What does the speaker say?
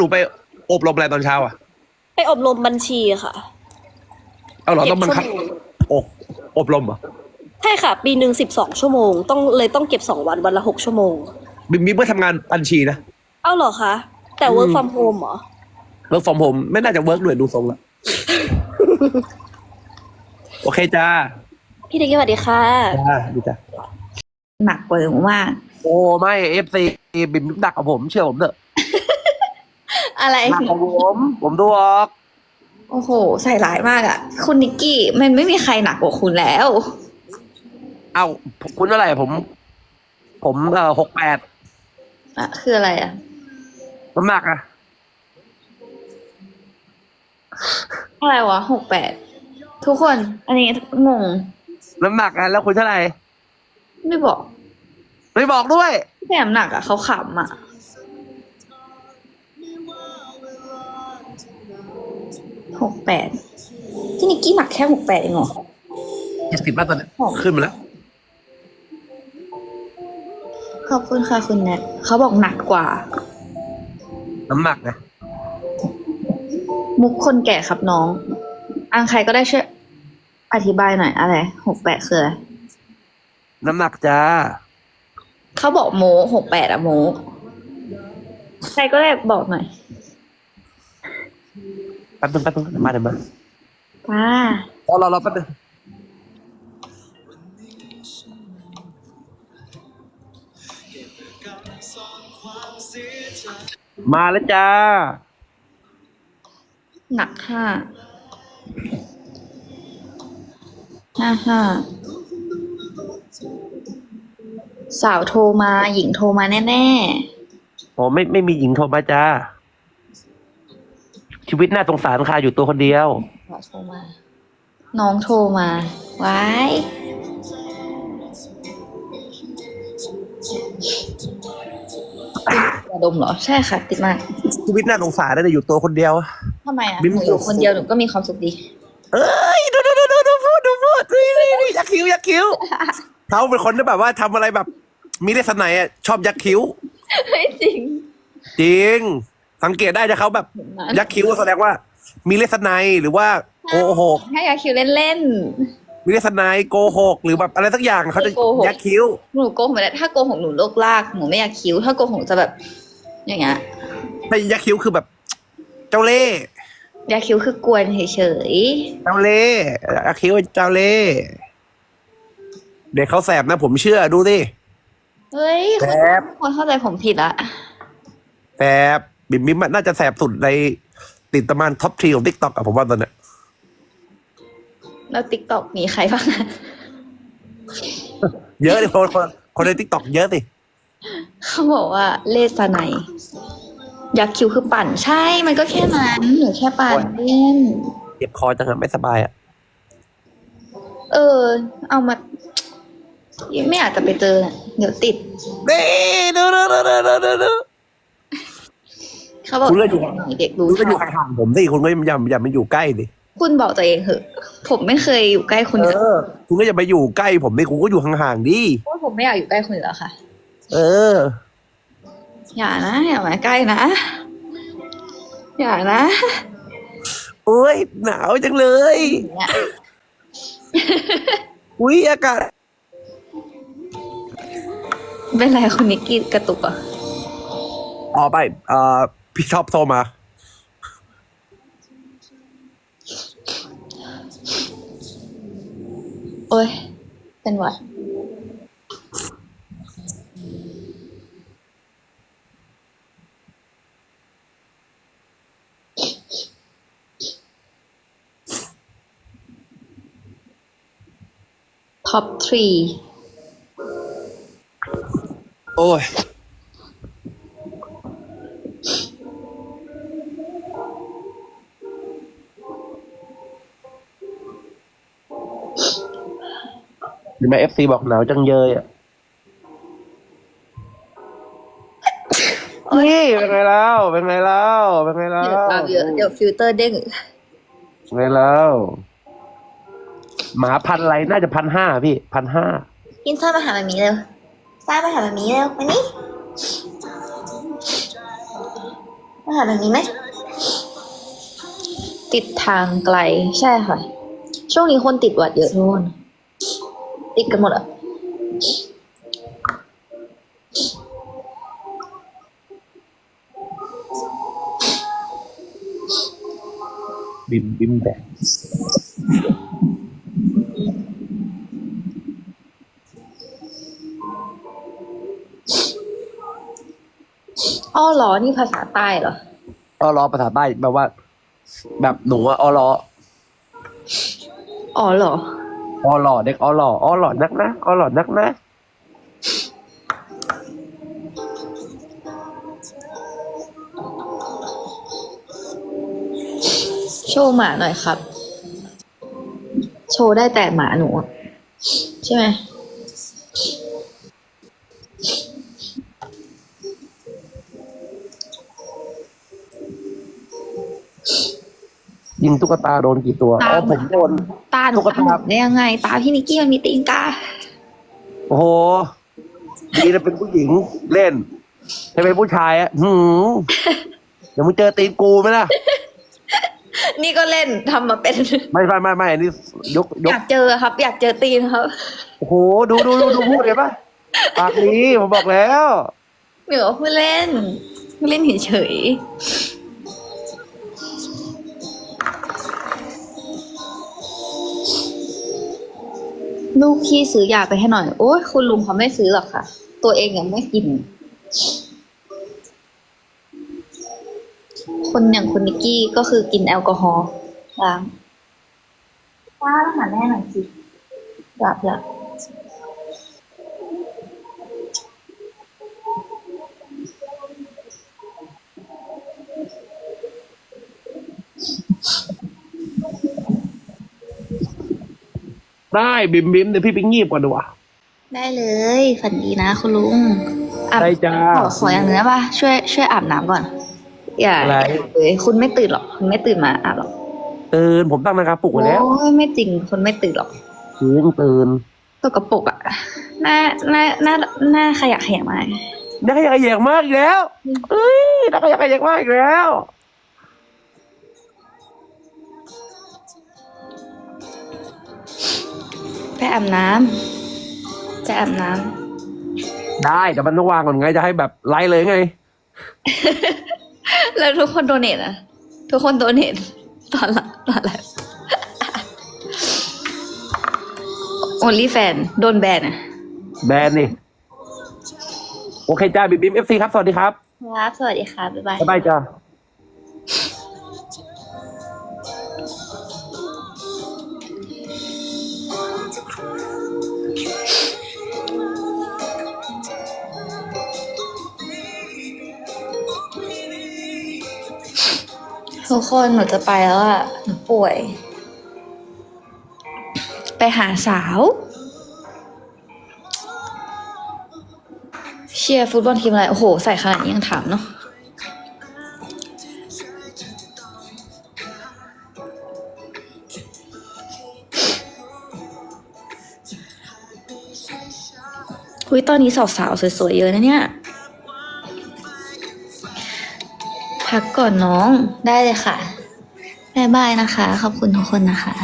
หนูไปอบรมอะไรตอนเช้าอะ ไปอบรมบัญชีค่ะ เอาเหรอเก็ต้องบังคับชั่วโมงอบอบรมเหรอใช่ค่ะ ปีหนึ่งสิบสองชั่วโมง ต้องเลยต้องเก็บสองวันวันละหกชั่วโมงบิมบิมเมื่อทำงานบัญชีนะ เอ้าเหรอคะ แต่อืม work from home เหรอเวิร์กฟอร์มโฮมไม่น่าจะเวิร์กด้วยดูทรงละโอเคจ้า พี่เด็กสวัสดีค่ะจ้าดีจ้าหนักกว่าหนูมาก โอ้ไม่เอฟซีบิมบิมหนักกว่าผม เชื่อผมเถอะ อะไร หนักกว่าผมผมดูออก โอ้โห ใส่ร้ายมากอะ่ะคุณนิกกี้ มันไม่มีใครหนักกว่าคุณแล้ว เอ้าคุณเท่าไหร่ผม ผมเอ่อหกแปดอะคืออะไรอะ่ะน้ำหนักอะอะไรวะหกแปดทุกคน อันนี้งง น้ำหนักอะแล้วคุณเท่าไหร่ไม่บอกไม่บอกด้วยแต่น้ำหนักอะ่ะเขาขำอะ่ หกแปดพี่นิกกี้หนักแค่หกแปดเองเหรอเจ็ดสิบแล้วตอนนี้อ๋อขึ้นมาแล้ว ขอบคุณค่ะคุณแนทเขาบอกหนักกว่า น้ำหนักนะ มุกคนแก่ครับน้อง อังใครก็ได้ช่วยอธิบายหน่อยอะไรหกแปดคืออะไรน้ำหนักจ้าเขาบอกโมหกแปดอะโมใครก็ได้บอกหน่อย แป๊บนึงแป๊บนึงเดี๋ยวมาเดี๋ยวมาป้ารอรอรอแป๊บนึงมาแล้วจ้า หนักห้าห้าห้าสาวโทรมาหญิงโทรมาแน่โอ้ไม่ไม่มีหญิงโทรมาจ้า ชีวิตน่าสงสารค่ะอยู่ตัวคนเดียวๆสาวโทรมา น้องโทรมาไว้ายยาดมเหรอ ใช่ค่ะ ติดมากชีวิตน่าสงสารนะแต่อยู่ตัวคนเดียว ทำไมอะบิ๊มหนูอยู่คนเดียวหนูก็มีความสุขดี เอ้ยดูดูดูดูดูพูดดูพูดนี่นี่นี่ยักคิ้วยักคิ้วเขาเป็นคนที่แบบว่าทำอะไรแบบ มีเลสไนอะชอบยักคิ้ว ไม่จริง จริง สังเกตได้จะเขาแบบเห็นไหมยักคิ้วแสดงว่า มีเลสไนหรือว่าโกหกให้ยาคิวเล่นมีเลสไนโกหกหรือแบบอะไรสักอย่างเขาจะไม่โกหกยักคิ้วๆหนูโกหกไม่ได้ถ้าโกหกหนูโลกลากหนูไม่อยากคิ้ว ถ้าโกหกจะแบบ อย่างเงี้ยไม่ยักคิ้วคือแบบ เจ้าเล่ห์ยาคิ้วคือกวนเฉยเจ้าเล่ห์ยักคิ้วเจ้าเล่ห์เด็กเขาแสบนะ ผมเชื่อดูดิๆเฮ้ยแสบคนเข้าใจผมผิดละแสบ บิมบิมอะน่าจะแสบสุดในติดประมาณท็อปทรีของทิกตอกอะผมว่าตอนเนี้ยแล้วติ๊กต็อกมีใครบ้างอะเยอะเลยคนคนคนในทิกตอกเยอะสิเขาบอกว่าเลสไนยยาคิ้วคือปั่น ใช่ มันก็แค่นั้นหนูแค่ปั่นเล่นเจ็บคอจังอะไม่สบายอะเออ เอามา ไม่อยากจะไปเจอน่ะเดี๋ยวติดนี่ดูดูดูดูดูดูดู เขาบอกคุณเลือกอยู่เด็กรู้คุณก็อยู่ชอบห่างๆผมสิคุณก็อย่าอย่ามาอยู่ใกล้ดิคุณบอกตัวเองเหอะผมไม่เคยอยู่ใกล้คุณเอเลยอคุณก็อย่าไปอยู่ใกล้ ผมดิคุณก็อยู่ห่างๆดิเพราะว่าผมไม่อยากอยู่ใกล้คุณอยู่แล้วค่ะ เออ อย่านะอย่ามาใกล้นะ อย่านะโอ้ยหนาวจังเลยเนี่ยอุ้ยอากาศเป็นไรคุณนิกกี้กระตุกเหรอะอ๋อไปเอ่อ พี่ชอบโทรมา โอ้ย เป็นหวัดท็อปทรีโอ้ย ห็นไหมเอฟซีบอกหนาวจังเยยอะนี่เป็นไงแล้วเป็นไงแล้วเป็นไงแล้เดี๋ยววเราเยอะเดี๋ยวฟิลเตอร์เด้งเป็นไงแล้วหมาพันอะไรน่าจะพันห้าพี่พันห้ากินซ่ามาหาแบบนี้เร็วซ่ามาหาแบบนี้เร็วมานี่มมาหาแบบนี้ไหมติดทางไกลใช่ค่ะ ช่วงนี้คนติดหวัดเยอะทุกคน ติดกันหมดอะบิมบิมแบกอ้อเหรอ นี่ภาษาใต้เหรอออรอภาษาใต้แบบว่า แบบหนูอะออรออ๋อเหรอ ออรอเด็กออรอออรอนักนะออรอนักนะโชว์หมาหน่อยครับ โชว์ได้แต่หมาหนู ใช่ไหม ยิงตุ๊กตาโดนกี่ตัวอ๋อผมโดน ตาหนูตุ๊กตาหมได้ยังไง ตาพี่นิกกี้มันมีตีนกา โอ้โหดีนะเป็นผู้หญิงเล่นถ้าเป็นผู้ชายอะหืมเดี๋ยวมึงเจอตีนกูไหมล่ะ นี่ก็เล่นทำมาเป็น ไม่ไม่ไม่ไม่อันนี้ยกยอก ยากเจอครับ อยากเจอตีนครับโอ้โห ดูดูดูดูพูดเห็นปะปากนี้ผมบอกแล้วหนูก็พูดเล่นพูดเล่นเฉยๆ ลูกพี่ซื้อยาไปให้หน่อย โอ้ยคุณลุงเขาไม่ซื้อหรอกค่ะ ตัวเองยังไม่กิน คนอย่างคุณนิกกี้ก็คือกินแอลกอฮอล์ล้างป้าหาแม่หน่อยสิหลับละ ได้บิมบิมเดี๋ยวพี่ไปงีบก่อนดีกว่า ได้เลย ฝันดีนะคุณลุงอาบได้จ้า ขอขออย่างนึงได้ปะช่วยช่วยอาบน้ำก่อน อย่าอะไร เลยคุณไม่ตื่นหรอกคุณไม่ตื่นมาอาบหรอกตื่นผมตั้งนาฬิกาปลุกไว้แล้วโอ้ยไม่จริงคุณไม่ตื่นหรอกตื่นตื่นตกกระปรกอะหน้าหน้าหน้าหน้าขยะแขยงมาก นักขยะแขยงมากอีกแล้วเอ้ยนักขยะแขยงมากอีกแล้ว ไปอาบน้ำจะอาบน้ได้แต่มันต้องวางก่อนไงจะให้แบบไล่เลยไงำแล้วทุกคนโดเนทอะทุกคนโดเนทตอนละตอนละโอลี่แฟนโดนแบนอะแบรนด์นี่โอเคจ้าบิมบิมเอฟซีครับ สวัสดีครับ ครับ สวัสดีค่ะ บ๊ายบาย บ๊ายบายจ้า ทุกคนหนูจะไปแล้วอะหนูป่วย ไปหาสาว เชียร์ฟุตบอลทีมอะไร โอ้โห ใส่ขนาดนี้ยังถามเนาะคุยตอนนี้สาวๆสวยๆเยอะนะเนี่ย พักก่อนน้องได้เลยค่ะ บ๊ายบายนะคะ ขอบคุณทุกคนนะคะ